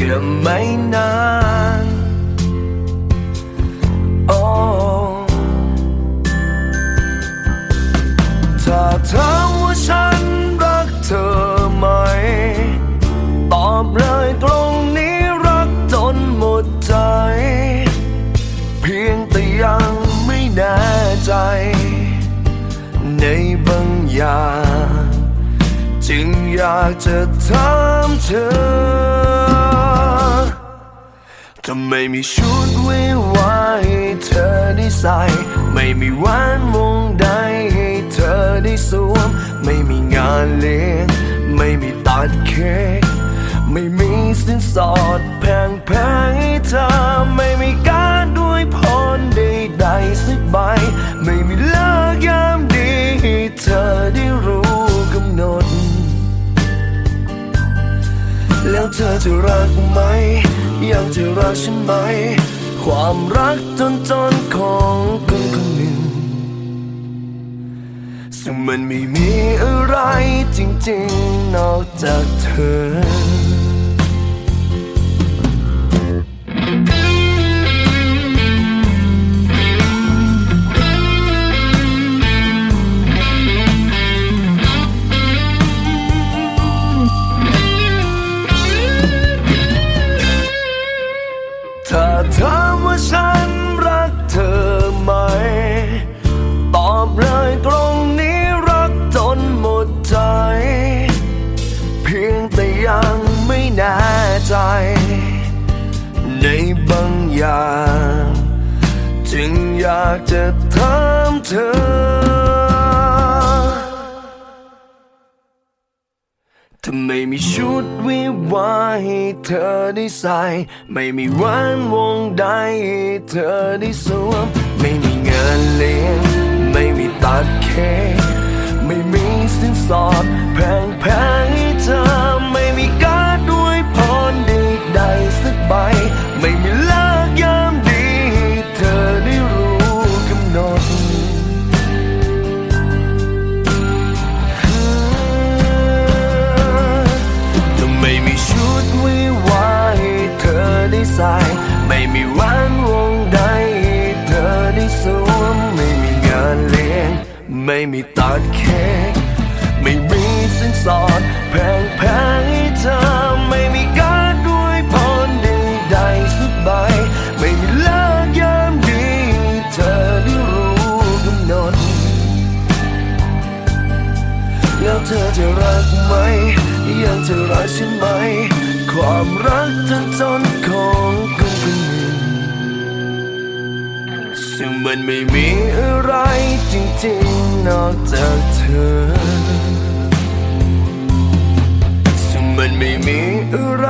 ค่ไม่นานโอ้ถ้าถามว่าฉันรักเธอไหม ตอบเลยตรงนี้รักจนหมดใจ เพียงแต่ยังไม่แน่ใจ ในบางอย่าง จึงอยากจะถามเธอ ทำไม่มีชุดวิวาให้เธอได้ใส่ ไม่มีแหวนวงใดให้เธอได้สวม ไม่มีงานเลี้ยง ไม่มีตัดเค้กไม่มีสินสอดแพงแพงให้เธอ ไม่มีการด้วยพรใดๆสักใบ ไม่มี แล้วเธอจะรักไหม ยังจะรักฉันไหม ความรักจนจนของคนคนหนึ่ง ซึ่งมันไม่มีอะไรจริงๆ นอกจากเธอ ถ้าถามว่าฉันรักเธอไหม ตอบเลยตรงนี้รักจนหมดใจ เพียงแต่ยังไม่แน่ใจ ในบางอย่าง จึงอยากจะถามเธอ ถ้าไม่มีชุดวิวาให้เธอได้ใส่ ไม่มีแหวนวงใดให้เธอได้สวม ไม่มีเงินเลี้ยง ไม่มีตัดเค้กไม่มีสินสอดแพงแพง สวมไม่มีงานเลี้ยง ไม่มีตัดเค้กไม่มีสินสอดแพงแพงให้เธอไม่มีการด้วยพรใดๆสักใบไม่มีเลิกยามดีเธอได้รู้กำหนดแล้วเธอจะรักไหมยังจะรักฉันไหม ความรักจนจน มันไม่มีอะไรจริงๆนอกจากเธอ ซึ่งมันไม่มีอะไร